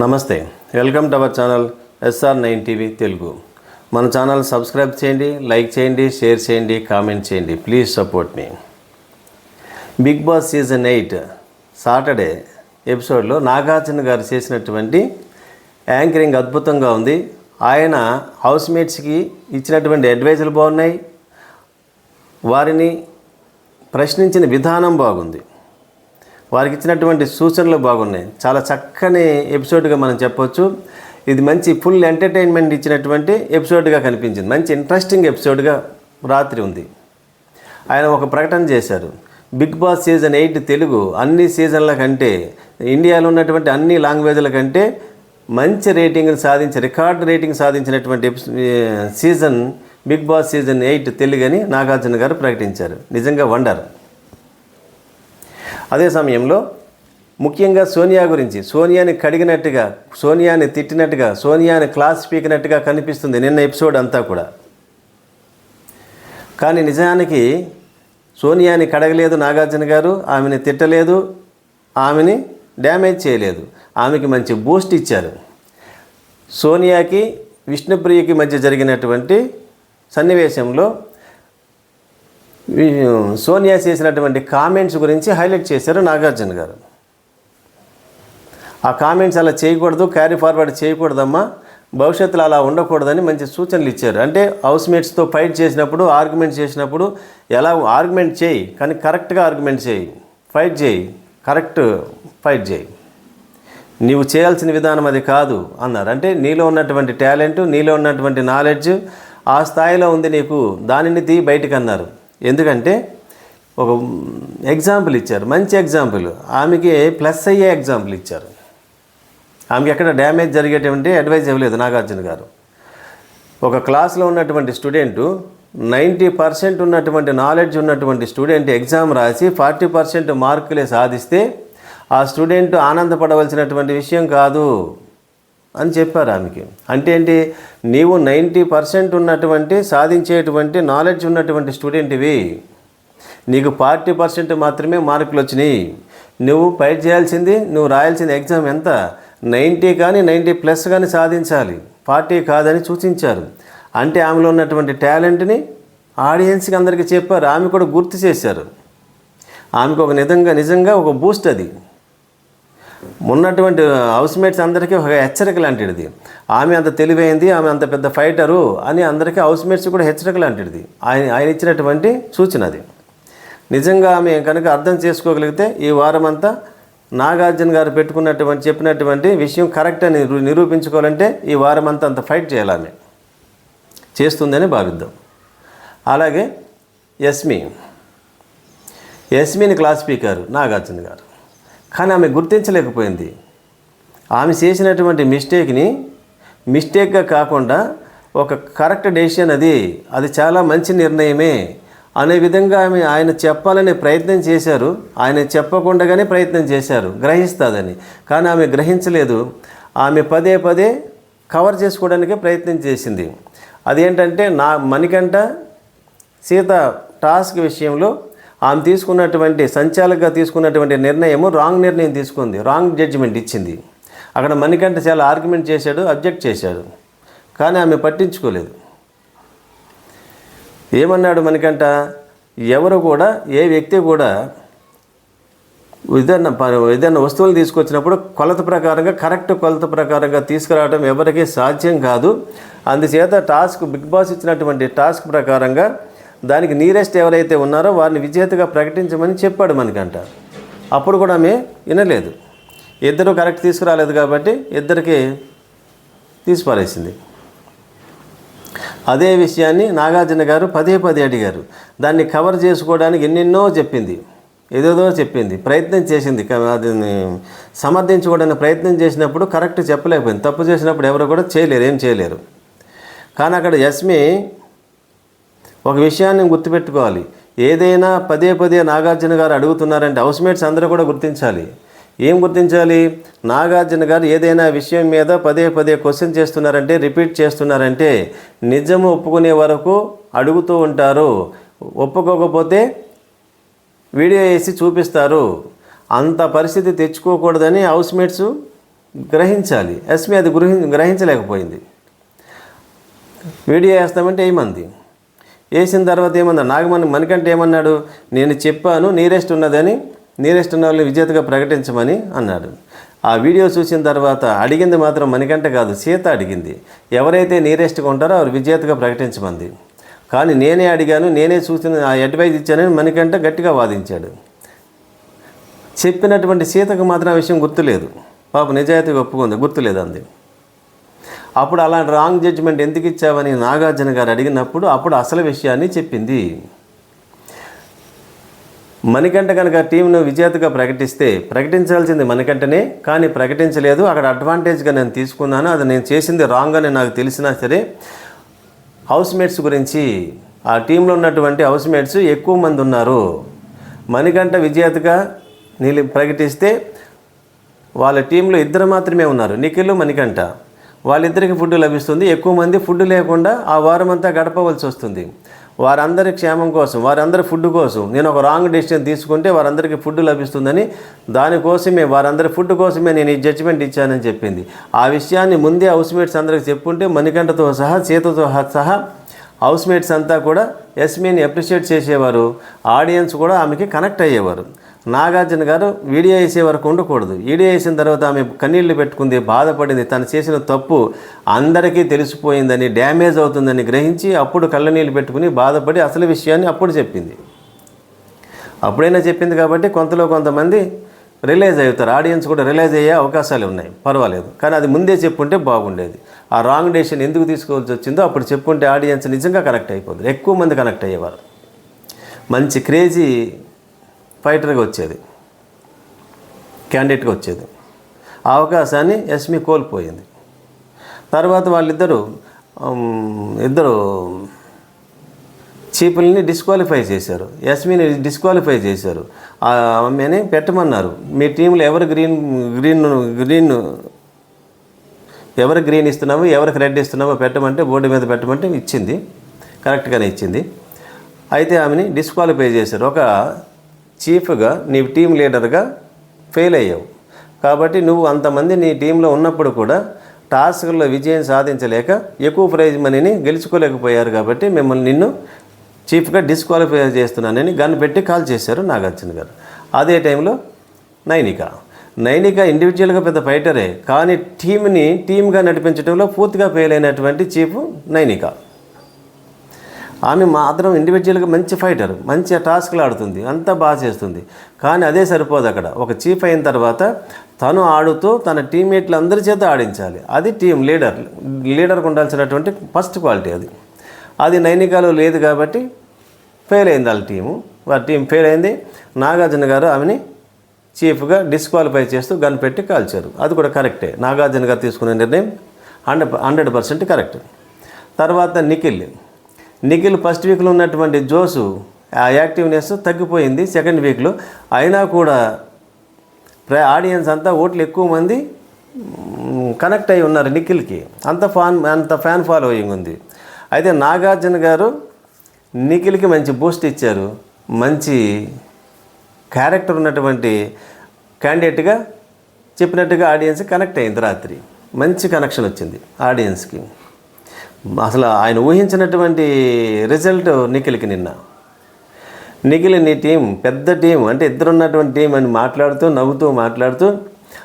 నమస్తే welcome to our channel SR nine TV Telugu. మన channel subscribe చేయండి like చేయండి షేర్ చేయండి కామెంట్ చేయండి please support me. Bigg Boss season eight Saturday ఎపిసోడ్లో నాగార్జున గారు చేసినటువంటి యాంకరింగ్ అద్భుతంగా ఉంది. ఆయన హౌస్ మేట్స్కి ఇచ్చినటువంటి అడ్వైజులు బాగున్నాయి. వారిని ప్రశ్నించిన విధానం బాగుంది. వారికి ఇచ్చినటువంటి సూచనలు బాగున్నాయి. చాలా చక్కని ఎపిసోడ్గా మనం చెప్పొచ్చు. ఇది మంచి ఫుల్ ఎంటర్టైన్మెంట్ ఇచ్చినటువంటి ఎపిసోడ్గా కనిపించింది. మంచి ఇంట్రెస్టింగ్ ఎపిసోడ్గా రాత్రి ఉంది. ఆయన ఒక ప్రకటన చేశారు. Bigg Boss season eight Telugu అన్ని సీజన్ల కంటే ఇండియాలో ఉన్నటువంటి అన్ని లాంగ్వేజ్ల కంటే మంచి రేటింగ్ని సాధించి రికార్డ్ రేటింగ్ సాధించినటువంటి season Bigg Boss season eight Telugu అని నాగార్జున గారు ప్రకటించారు. నిజంగా వండర్. అదే సమయంలో ముఖ్యంగా సోనియా గురించి సోనియాని కడిగినట్టుగా సోనియాని తిట్టినట్టుగా సోనియాని క్లాస్ పీకినట్టుగా కనిపిస్తుంది నిన్న ఎపిసోడ్ అంతా కూడా. కానీ నిజానికి సోనియాని కడగలేదు నాగార్జున గారు ఆమెని తిట్టలేదు ఆమెని డ్యామేజ్ చేయలేదు ఆమెకి మంచి బూస్ట్ ఇచ్చారు. సోనియాకి విష్ణుప్రియకి మధ్య జరిగినటువంటి సన్నివేశంలో సోనియా చేసినటువంటి కామెంట్స్ గురించి హైలైట్ చేశారు నాగార్జున గారు. ఆ కామెంట్స్ అలా చేయకూడదు క్యారీ ఫార్వర్డ్ చేయకూడదమ్మా. భవిష్యత్తులో అలా ఉండకూడదని మంచి సూచనలు ఇచ్చారు. అంటే హౌస్ మేట్స్తో ఫైట్ చేసినప్పుడు ఆర్గ్యుమెంట్ చేసినప్పుడు ఎలా ఆర్గ్యుమెంట్ చేయి కానీ కరెక్ట్గా ఆర్గ్యుమెంట్ చేయి. ఫైట్ చేయి కరెక్ట్ ఫైట్ చేయి. నీవు చేయాల్సిన విధానం అది కాదు అన్నారు. అంటే నీలో ఉన్నటువంటి టాలెంట్ నీలో ఉన్నటువంటి నాలెడ్జ్ ఆ స్థాయిలో ఉంది నీకు. దానిని తీ బయటకు అన్నారు. ఎందుకంటే ఒక ఎగ్జాంపుల్ ఇచ్చారు మంచి ఎగ్జాంపుల్. ఆమెకి ప్లస్ అయ్యే ఎగ్జాంపుల్ ఇచ్చారు. ఆమెకి ఎక్కడ డ్యామేజ్ జరిగేటువంటి అడ్వైజ్ ఇవ్వలేదు నాగార్జున గారు. ఒక క్లాస్లో ఉన్నటువంటి స్టూడెంట్ నైంటీ పర్సెంట్ ఉన్నటువంటి నాలెడ్జ్ ఉన్నటువంటి స్టూడెంట్ ఎగ్జామ్ రాసి ఫార్టీ పర్సెంట్ మార్కులే సాధిస్తే ఆ స్టూడెంట్ ఆనందపడవలసినటువంటి విషయం కాదు. అని చెప్పారు ఆమెకి. అంటే ఏంటి? నీవు నైంటీ పర్సెంట్ ఉన్నటువంటి సాధించేటువంటి నాలెడ్జ్ ఉన్నటువంటి స్టూడెంట్వి. నీకు ఫార్టీ పర్సెంట్ మాత్రమే మార్కులు వచ్చినాయి. నువ్వు ఫైట్ చేయాల్సింది నువ్వు రాయాల్సిన ఎగ్జామ్ ఎంత? నైంటీ కానీ నైంటీ ప్లస్ కానీ సాధించాలి. ఫార్టీ కాదని సూచించారు. అంటే ఆమెలో ఉన్నటువంటి టాలెంట్ని ఆడియన్స్కి అందరికీ చెప్పారు. ఆమె కూడా గుర్తు చేశారు. ఆమెకు ఒక నిజంగా నిజంగా ఒక బూస్ట్ అది. ఉన్నటువంటి హౌస్మేట్స్ అందరికీ ఒక హెచ్చరిక లాంటిది. ఆమె అంత తెలివైంది ఆమె అంత పెద్ద ఫైటరు అని అందరికీ హౌస్మేట్స్ కూడా హెచ్చరిక లాంటిది. ఆయన ఆయన ఇచ్చినటువంటి సూచన అది. నిజంగా ఆమె కనుక అర్థం చేసుకోగలిగితే ఈ వారం అంతా నాగార్జున గారు పెట్టుకున్నటువంటి చెప్పినటువంటి విషయం కరెక్ట్ అని నిరూపించుకోవాలంటే ఈ వారం అంతా అంత ఫైట్ చేయాలని చేస్తుందని భావిద్దాం. అలాగే యస్మి. యస్మిని క్లాస్ స్పీకర్ నాగార్జున గారు. కానీ ఆమె గుర్తించలేకపోయింది. ఆమె చేసినటువంటి మిస్టేక్ని మిస్టేక్గా కాకుండా ఒక కరెక్ట్ డెసిషన్ అది అది చాలా మంచి నిర్ణయమే అనే విధంగా ఆమె ఆయన చెప్పాలనే ప్రయత్నం చేశారు. ఆయన చెప్పకుండానే ప్రయత్నం చేశారు. గ్రహిస్తుందని. కానీ ఆమె గ్రహించలేదు. ఆమె పదే పదే కవర్ చేసుకోవడానికే ప్రయత్నం చేసింది. అదేంటంటే నా మణికంట సీత టాస్క్ విషయంలో ఆమె తీసుకున్నటువంటి సంచాలకగా తీసుకున్నటువంటి నిర్ణయము రాంగ్ నిర్ణయం తీసుకుంది రాంగ్ జడ్జిమెంట్ ఇచ్చింది. అక్కడ మణికంఠ చాలా ఆర్గ్యుమెంట్ చేశాడు అబ్జెక్ట్ చేశాడు. కానీ ఆమె పట్టించుకోలేదు. ఏమన్నాడు మణికంఠ? ఎవరు కూడా ఏ వ్యక్తి కూడా ఏదైనా ప- వస్తువులు తీసుకొచ్చినప్పుడు కొలత ప్రకారంగా కరెక్ట్ కొలత ప్రకారంగా తీసుకురావడం ఎవరికీ సాధ్యం కాదు. అందుచేత టాస్క్ బిగ్ బాస్ ఇచ్చినటువంటి టాస్క్ ప్రకారంగా దానికి నీరెస్ట్ ఎవరైతే ఉన్నారో వారిని విజేతగా ప్రకటించమని చెప్పాడు మనకంట. అప్పుడు కూడా ఆమె వినలేదు. ఇద్దరు కరెక్ట్ తీసుకురాలేదు కాబట్టి ఇద్దరికి తీసిపారేసింది. అదే విషయాన్ని నాగార్జున గారు పదే పదే అడిగారు. దాన్ని కవర్ చేసుకోవడానికి ఎన్నెన్నో చెప్పింది. ఏదేదో చెప్పింది. ప్రయత్నం చేసింది. అది సమర్థించుకోవడానికి ప్రయత్నం చేసినప్పుడు కరెక్ట్ చెప్పలేకపోయింది. తప్పు చేసినప్పుడు ఎవరు కూడా చేయలేరు. ఏం చేయలేరు. కానీ అక్కడ యస్మి ఒక విషయాన్ని గుర్తుపెట్టుకోవాలి. ఏదైనా పదే పదే నాగార్జున గారు అడుగుతున్నారంటే హౌస్మేట్స్ అందరూ కూడా గుర్తించాలి. ఏం గుర్తించాలి? నాగార్జున గారు ఏదైనా విషయం మీద పదే పదే క్వశ్చన్ చేస్తున్నారంటే రిపీట్ చేస్తున్నారంటే నిజము ఒప్పుకునే వరకు అడుగుతూ ఉంటారు. ఒప్పుకోకపోతే వీడియో వేసి చూపిస్తారు. అంత పరిస్థితి తెచ్చుకోకూడదని హౌస్మేట్స్ గ్రహించాలి. ఎస్మి అది గ్రహి గ్రహించలేకపోయింది. వీడియో వేస్తామంటే ఏమంది? వేసిన తర్వాత ఏమన్నా నాగమణి మణికంటే ఏమన్నాడు? నేను చెప్పాను నీరెస్ట్ ఉన్నదని నీరెస్ట్ ఉన్న వాళ్ళని విజేతగా ప్రకటించమని అన్నాడు. ఆ వీడియో చూసిన తర్వాత అడిగింది మాత్రం మణికంట కాదు సీత అడిగింది. ఎవరైతే నీరెస్ట్గా ఉంటారో వారు విజేతగా ప్రకటించమంది. కానీ నేనే అడిగాను నేనే చూసిన ఆ అడ్వైజ్ ఇచ్చానని మణికంట గట్టిగా వాదించాడు. చెప్పినటువంటి సీతకు మాత్రం ఆ విషయం గుర్తులేదు. పాప నిజాయితీగా ఒప్పుకుంది గుర్తులేదు అంది. అప్పుడు అలాంటి రాంగ్ జడ్జిమెంట్ ఎందుకు ఇచ్చావని నాగార్జున గారు అడిగినప్పుడు అప్పుడు అసలు విషయాన్ని చెప్పింది. మణికంఠ కనుక టీంను విజేతగా ప్రకటిస్తే ప్రకటించాల్సింది మణికంఠనే కానీ ప్రకటించలేదు. అక్కడ అడ్వాంటేజ్గా నేను తీసుకున్నాను. అది నేను చేసింది రాంగ్ అని నాకు తెలిసినా సరే హౌస్ మేట్స్ గురించి ఆ టీంలో ఉన్నటువంటి హౌస్ మేట్స్ ఎక్కువ మంది ఉన్నారు. మణికంఠ విజేతగా నిలి ప్రకటిస్తే వాళ్ళ టీంలో ఇద్దరు మాత్రమే ఉన్నారు. నిఖిల్ మణికంఠ. వాళ్ళిద్దరికి ఫుడ్ లభిస్తుంది. ఎక్కువ మంది ఫుడ్ లేకుండా ఆ వారం అంతా గడపవలసి వస్తుంది. వారందరి క్షేమం కోసం వారందరి ఫుడ్ కోసం నేను ఒక రాంగ్ డెసిషన్ తీసుకుంటే వారందరికీ ఫుడ్ లభిస్తుందని దానికోసమే వారందరి ఫుడ్ కోసమే నేను ఈ జడ్జిమెంట్ ఇచ్చానని చెప్పింది. ఆ విషయాన్ని ముందే హౌస్మేట్స్ అందరికి చెప్పుంటే మణికంఠతో సహా సీతతో సహా హౌస్మేట్స్ అంతా కూడా ఎస్మీని అప్రిషియేట్ చేసేవారు. ఆడియన్స్ కూడా ఆమెకి కనెక్ట్ అయ్యేవారు. నాగార్జున గారు వీడియో వేసే వరకు ఉండకూడదు. వీడియో వేసిన తర్వాత ఆమె కన్నీళ్ళు పెట్టుకుంది బాధపడింది తను చేసిన తప్పు అందరికీ తెలిసిపోయిందని డ్యామేజ్ అవుతుందని గ్రహించి అప్పుడు కళ్ళనీళ్ళు పెట్టుకుని బాధపడి అసలు విషయాన్ని అప్పుడు చెప్పింది. అప్పుడైనా చెప్పింది కాబట్టి కొంతలో కొంతమంది రిలైజ్ అవుతారు. ఆడియన్స్ కూడా రిలైజ్ అయ్యే అవకాశాలు ఉన్నాయి. పర్వాలేదు. కానీ అది ముందే చెప్పుంటే బాగుండేది. ఆ రాంగ్ డెసిషన్ ఎందుకు తీసుకోవాల్సి వచ్చిందో అప్పుడు చెప్పుంటే ఆడియన్స్ నిజంగా కనెక్ట్ అయిపోతుంది ఎక్కువ మంది కనెక్ట్ అయ్యేవారు. మంచి క్రేజీ ఫైటర్గా వచ్చేది. క్యాండిడేట్గా వచ్చేది. ఆ అవకాశాన్ని ఎస్మి కోల్పోయింది. తర్వాత వాళ్ళిద్దరూ ఇద్దరు చీపుల్ని డిస్క్వాలిఫై చేశారు. ఎస్మిని డిస్క్వాలిఫై చేశారు. ఆ ఆమెని పెట్టమన్నారు. మీ టీంలో ఎవరు గ్రీన్ గ్రీన్ గ్రీన్ ఎవరు గ్రీన్ ఇస్తున్నామో ఎవరికి రెడ్ ఇస్తున్నామో పెట్టమంటే బోర్డు మీద పెట్టమంటే ఇచ్చింది. కరెక్ట్గానే ఇచ్చింది. అయితే ఆమెని డిస్క్వాలిఫై చేశారు. ఒక చీఫ్గా నీ టీం లీడర్గా ఫెయిల్ అయ్యావు. కాబట్టి నువ్వు అంతమంది నీ టీంలో ఉన్నప్పుడు కూడా టాస్క్లో విజయం సాధించలేక ఎక్కువ ప్రైజ్ మనీని గెలుచుకోలేకపోయారు కాబట్టి మిమ్మల్ని నిన్ను చీఫ్గా డిస్క్వాలిఫై చేస్తున్నానని గన్ పెట్టి కాల్ చేశారు నాగార్జున గారు. అదే టైంలో నైనిక. నైనిక ఇండివిజువల్గా పెద్ద ఫైటరే కానీ టీంని టీమ్గా నడిపించడంలో పూర్తిగా ఫెయిల్ అయినటువంటి చీఫ్ నైనిక. ఆమె మాత్రం ఇండివిజువల్గా మంచి ఫైటర్ మంచి టాస్క్లు ఆడుతుంది అంతా బాగా చేస్తుంది. కానీ అదే సరిపోదు అక్కడ. ఒక చీఫ్ అయిన తర్వాత తను ఆడుతూ తన టీమ్మేట్లు అందరి చేత ఆడించాలి. అది టీం లీడర్ లీడర్కి ఉండాల్సినటువంటి ఫస్ట్ క్వాలిటీ అది. అది నైనికాలో లేదు కాబట్టి ఫెయిల్ అయింది వాళ్ళ టీము వాళ్ళ టీం ఫెయిల్ అయింది. నాగార్జున గారు ఆమెని చీఫ్గా డిస్క్వాలిఫై చేస్తూ గన్ పెట్టి కాల్చారు. అది కూడా కరెక్టే నాగార్జున గారు తీసుకున్న నిర్ణయం హండ్రెడ్ హండ్రెడ్ పర్సెంట్ కరెక్ట్ తర్వాత నిఖిల్. నిఖిల్ ఫస్ట్ వీక్లో ఉన్నటువంటి జోసు ఆ యాక్టివ్నెస్ తగ్గిపోయింది. సెకండ్ వీక్లో అయినా కూడా ఆడియన్స్ అంతా ఓట్లు ఎక్కువ మంది కనెక్ట్ అయి ఉన్నారు నిఖిల్కి. అంత ఫ్యాన్ అంత ఫ్యాన్ ఫాలోయింగ్ ఉంది. అయితే నాగార్జున గారు నిఖిల్కి మంచి బూస్ట్ ఇచ్చారు. మంచి క్యారెక్టర్ ఉన్నటువంటి క్యాండిడేట్గా చెప్పినట్టుగా ఆడియన్స్ కనెక్ట్ అయింది రాత్రి. మంచి కనెక్షన్ వచ్చింది ఆడియన్స్కి. అసలు ఆయన ఊహించినటువంటి రిజల్ట్ నిఖిల్కి నిన్న. నిఖిల్ నీ టీం పెద్ద టీం అంటే ఇద్దరు ఉన్నటువంటి టీం అని మాట్లాడుతూ నవ్వుతూ మాట్లాడుతూ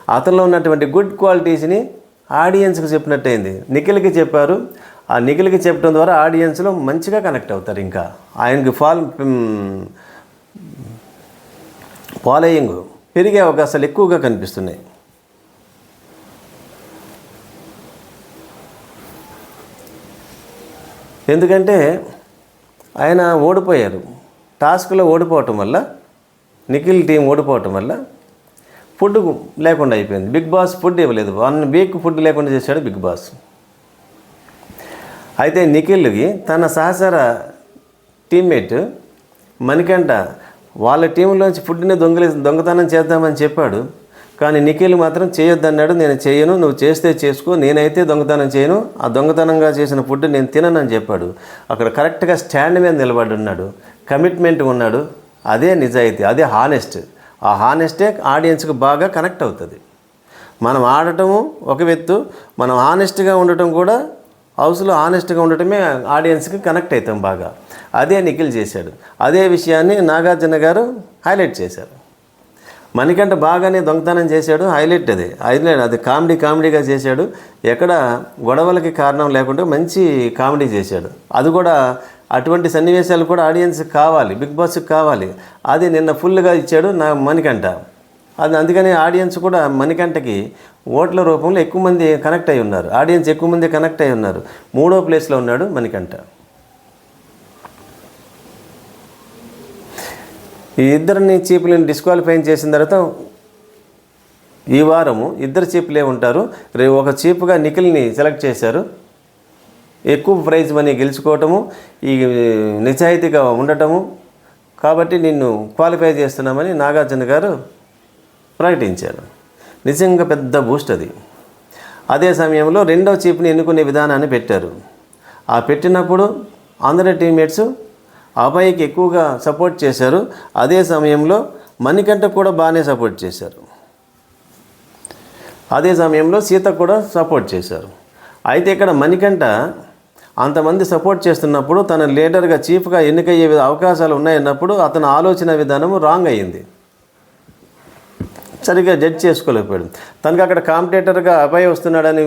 అతనిలో ఉన్నటువంటి గుడ్ క్వాలిటీస్ని ఆడియన్స్కి చెప్పినట్టయింది. నిఖిల్కి చెప్పారు. ఆ నిఖిల్కి చెప్పడం ద్వారా ఆడియన్స్లో మంచిగా కనెక్ట్ అవుతారు ఇంకా. ఆయనకి ఫాల్ ఫాలోయింగ్ పెరిగే అవకాశాలు ఎక్కువగా కనిపిస్తున్నాయి. ఎందుకంటే ఆయన ఓడిపోయారు. టాస్క్లో ఓడిపోవటం వల్ల నిఖిల్ టీం ఓడిపోవటం వల్ల ఫుడ్ లేకుండా అయిపోయింది. బిగ్ బాస్ ఫుడ్ ఇవ్వలేదు. వన్ వీక్ ఫుడ్ లేకుండా చేశాడు బిగ్ బాస్. అయితే నిఖిల్కి తన సహచర టీమ్మేట్ మణికంఠ వాళ్ళ టీంలోంచి ఫుడ్ని దొంగలే దొంగతనం చేద్దామని చెప్పాడు. కానీ నిఖిల్ మాత్రం చేయొద్దన్నాడు నేను చేయను నువ్వు చేస్తే చేసుకో నేనైతే దొంగతనం చేయను ఆ దొంగతనంగా చేసిన ఫుడ్ నేను తిననని చెప్పాడు. అక్కడ కరెక్ట్గా స్టాండ్ మీద నిలబడి ఉన్నాడు కమిట్మెంట్ ఉన్నాడు అదే నిజాయితీ అదే హానెస్ట్. ఆ హానెస్టే ఆడియన్స్కి బాగా కనెక్ట్ అవుతుంది. మనం ఆడటము ఒక వ్యక్తు మనం హానెస్ట్గా ఉండటం కూడా హౌస్లో ఆనెస్ట్గా ఉండటమే ఆడియన్స్కి కనెక్ట్ అవుతాం బాగా. అదే నిఖిల్ చేశాడు. అదే విషయాన్ని నాగార్జున గారు హైలైట్ చేశారు. మణికంట బాగానే దొంగతనం చేశాడు. హైలైట్ అది. హైలైట్ అది. కామెడీ కామెడీగా చేశాడు. ఎక్కడ గొడవలకి కారణం లేకుండా మంచి కామెడీ చేశాడు. అది కూడా అటువంటి సన్నివేశాలు కూడా ఆడియన్స్కి కావాలి. బిగ్ బాస్కి కావాలి. అది నిన్న ఫుల్గా ఇచ్చాడు నా మణికంట అది అందుకని ఆడియన్స్ కూడా మణికంటకి ఓట్ల రూపంలో ఎక్కువ మంది కనెక్ట్ అయి ఉన్నారు. ఆడియన్స్ ఎక్కువ మంది కనెక్ట్ అయి ఉన్నారు. మూడో ప్లేస్లో ఉన్నాడు మణికంట ఈ ఇద్దరిని చీపులను డిస్క్వాలిఫై చేసిన తర్వాత ఈ వారము ఇద్దరు చీపులే ఉంటారు. రేపు ఒక చీపుగా నిఖిల్ని సెలెక్ట్ చేశారు. ఎక్కువ ప్రైజ్ మనీ గెలుచుకోవటము ఈ నిజాయితీగా ఉండటము కాబట్టి నిన్ను క్వాలిఫై చేస్తున్నామని నాగార్జున గారు ప్రకటించారు. నిజంగా పెద్ద బూస్ట్ అది. అదే సమయంలో రెండవ చీప్ని ఎన్నుకునే విధానాన్ని పెట్టారు. ఆ పెట్టినప్పుడు అందరి టీమ్మేట్స్ అబ్బాయికి ఎక్కువగా సపోర్ట్ చేశారు. అదే సమయంలో మణికంఠ కూడా బాగానే సపోర్ట్ చేశారు. అదే సమయంలో సీత కూడా సపోర్ట్ చేశారు. అయితే ఇక్కడ మణికంఠ అంతమంది సపోర్ట్ చేస్తున్నప్పుడు తన లీడర్గా చీఫ్గా ఎన్నికయ్యే అవకాశాలు ఉన్నాయన్నప్పుడు అతని ఆలోచన విధానం రాంగ్ అయ్యింది. సరిగ్గా జడ్జ్ చేసుకోలేకపోయాడు. తనకి అక్కడ కాంపిటేటర్గా అబ్బాయి వస్తున్నాడని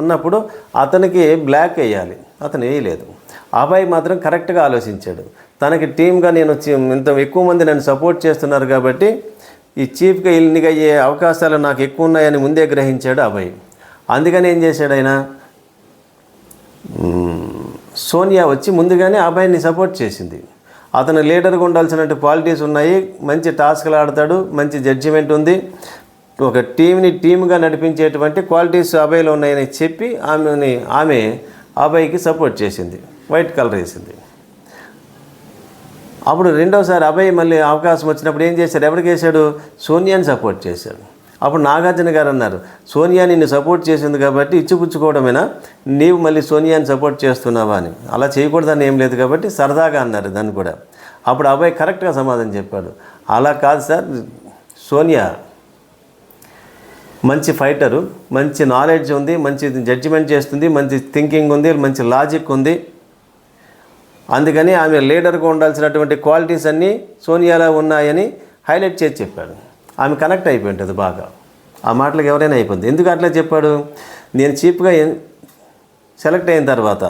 ఉన్నప్పుడు అతనికి బ్లాక్ వేయాలి. అతను వేయలేదు. అబ్బాయి మాత్రం కరెక్ట్గా ఆలోచించాడు. తనకి టీమ్గా నేను ఇంత ఎక్కువ మంది నన్ను సపోర్ట్ చేస్తున్నారు కాబట్టి ఈ చీఫ్గా ఎన్నిక అయ్యే అవకాశాలు నాకు ఎక్కువ ఉన్నాయని ముందే గ్రహించాడు అబ్బాయి అందుకని ఏం చేశాడు ఆయన? సోనియా వచ్చి ముందుగానే అబ్బాయిని సపోర్ట్ చేసింది. అతను లీడర్గా ఉండాల్సినట్టు క్వాలిటీస్ ఉన్నాయి. మంచి టాస్క్లు ఆడతాడు. మంచి జడ్జిమెంట్ ఉంది. ఒక టీంని టీమ్గా నడిపించేటువంటి క్వాలిటీస్ అబ్బాయిలో ఉన్నాయని చెప్పి ఆమెని ఆమె అబ్బాయికి సపోర్ట్ చేసింది. వైట్ కలర్ వేసింది. అప్పుడు రెండోసారి అబ్బాయి మళ్ళీ అవకాశం వచ్చినప్పుడు ఏం చేశాడు? ఎవరికి వేశాడు? సోనియాని సపోర్ట్ చేశాడు. అప్పుడు నాగార్జున గారు అన్నారు సోనియా నిన్ను సపోర్ట్ చేసింది కాబట్టి ఇచ్చిపుచ్చుకోవడమేనా? నీవు మళ్ళీ సోనియాని సపోర్ట్ చేస్తున్నావా అని. అలా చేయకూడదని ఏం లేదు కాబట్టి సరదాగా అన్నారు దాన్ని కూడా. అప్పుడు అబ్బాయి కరెక్ట్గా సమాధానం చెప్పాడు. అలా కాదు సార్. సోనియా మంచి ఫైటరు మంచి నాలెడ్జ్ ఉంది మంచి జడ్జిమెంట్ చేస్తుంది మంచి థింకింగ్ ఉంది మంచి లాజిక్ ఉంది. అందుకని ఆమె లీడర్గా ఉండాల్సినటువంటి క్వాలిటీస్ అన్నీ సోనియాలో ఉన్నాయని హైలైట్ చేసి చెప్పాడు. ఆమె కనెక్ట్ అయిపోయి ఉంటుంది బాగా. ఆ మాటలకు ఎవరైనా అయిపోయింది. ఎందుకు అట్లా చెప్పాడు? నేను చీప్గా సెలెక్ట్ అయిన తర్వాత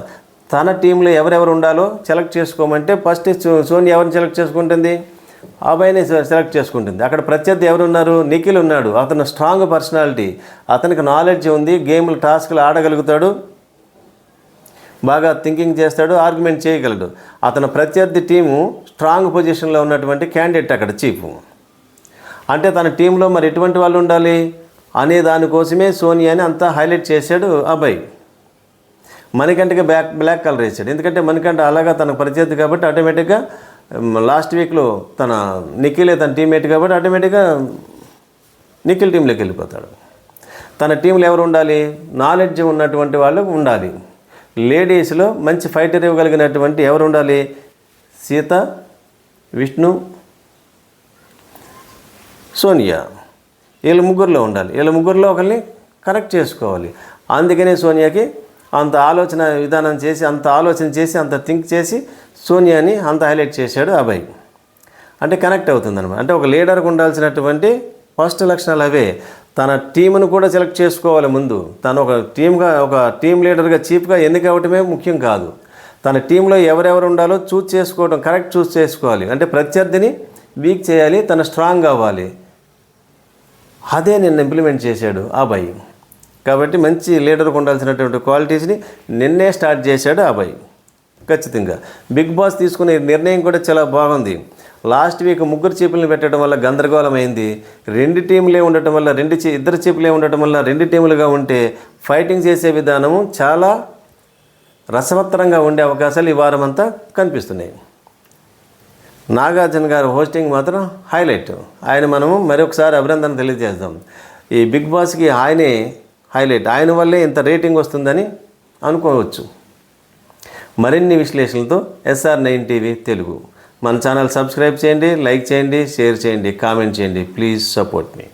తన టీంలో ఎవరెవరు ఉండాలో సెలెక్ట్ చేసుకోమంటే ఫస్ట్ సోనియా ఎవరిని సెలెక్ట్ చేసుకుంటుంది? ఆ అబ్బాయిని సెలెక్ట్ చేసుకుంటుంది. అక్కడ ప్రత్యర్థి ఎవరు ఉన్నారు నిఖిల్ ఉన్నాడు. అతను స్ట్రాంగ్ పర్సనాలిటీ. అతనికి నాలెడ్జ్ ఉంది. గేమ్లు టాస్క్లు ఆడగలుగుతాడు. బాగా థింకింగ్ చేస్తాడు ఆర్గ్యుమెంట్ చేయగలడు. అతను ప్రత్యర్థి టీము స్ట్రాంగ్ పొజిషన్లో ఉన్నటువంటి క్యాండిడేట్ అక్కడ చీఫ్ అంటే తన టీంలో మరి ఎటువంటి వాళ్ళు ఉండాలి? అనే దానికోసమే సోనియాని అంతా హైలైట్ చేశాడు అబ్బాయి మణికంటకి బ్యాక్ బ్లాక్ కలర్ వేసాడు ఎందుకంటే మణికంట అలాగా తన ప్రత్యర్థి కాబట్టి ఆటోమేటిక్గా లాస్ట్ వీక్లో తన నిఖిలే తన టీమ్మేట్ కాబట్టి ఆటోమేటిక్గా నిఖిల్ టీంలోకి వెళ్ళిపోతాడు. తన టీంలో ఎవరు ఉండాలి? నాలెడ్జ్ ఉన్నటువంటి వాళ్ళు ఉండాలి. లేడీస్లో మంచి ఫైటర్ ఇవ్వగలిగినటువంటి ఎవరు ఉండాలి? సీత విష్ణు సోనియా. వీళ్ళ ముగ్గురులో ఉండాలి. వీళ్ళ ముగ్గురులో ఒకరిని కరెక్ట్ చేసుకోవాలి. అందుకనే సోనియాకి అంత ఆలోచన విధానం చేసి అంత ఆలోచన చేసి అంత థింక్ చేసి సోనియాని అంత హైలైట్ చేశాడు అబ్బాయి అంటే కనెక్ట్ అవుతుంది అనమాట అంటే ఒక లీడర్కి ఉండాల్సినటువంటి ఫస్ట్ లక్షణాలు అవే. తన టీంను కూడా సెలెక్ట్ చేసుకోవాలి ముందు. తను ఒక టీమ్గా ఒక టీం లీడర్గా చీఫ్గా ఎన్నిక అవ్వటమే ముఖ్యం కాదు. తన టీంలో ఎవరెవరు ఉండాలో చూస్ చేసుకోవడం కరెక్ట్ చూస్ చేసుకోవాలి. అంటే ప్రత్యర్థిని వీక్ చేయాలి తన స్ట్రాంగ్ అవ్వాలి. అదే నిన్న ఇంప్లిమెంట్ చేశాడు ఆ అబ్బాయి కాబట్టి మంచి లీడర్కి ఉండాల్సినటువంటి క్వాలిటీస్ని నిన్నే స్టార్ట్ చేశాడు ఆ అబ్బాయి ఖచ్చితంగా. బిగ్ బాస్ తీసుకునే నిర్ణయం కూడా చాలా బాగుంది. లాస్ట్ వీక్ ముగ్గురు చీపులను పెట్టడం వల్ల గందరగోళం అయింది రెండు టీంలే ఉండటం వల్ల రెండు చీ ఇద్దరు చీపులే ఉండటం వల్ల రెండు టీములుగా ఉంటే ఫైటింగ్ చేసే విధానము చాలా రసవత్తరంగా ఉండే అవకాశాలు ఈ వారం అంతా కనిపిస్తున్నాయి. నాగార్జున గారు హోస్టింగ్ మాత్రం హైలైట్. ఆయన మనము మరొకసారి అభినందన తెలియజేద్దాం. ఈ బిగ్ బాస్కి ఆయనే హైలైట్. ఆయన వల్లే ఇంత రేటింగ్ వస్తుందని అనుకోవచ్చు. మరిన్ని విశ్లేషణలతో ఎస్ఆర్ నైన్ టీవీ తెలుగు. మన ఛానల్ సబ్స్క్రైబ్ చేయండి లైక్ చేయండి షేర్ చేయండి కామెంట్ చేయండి. Please support me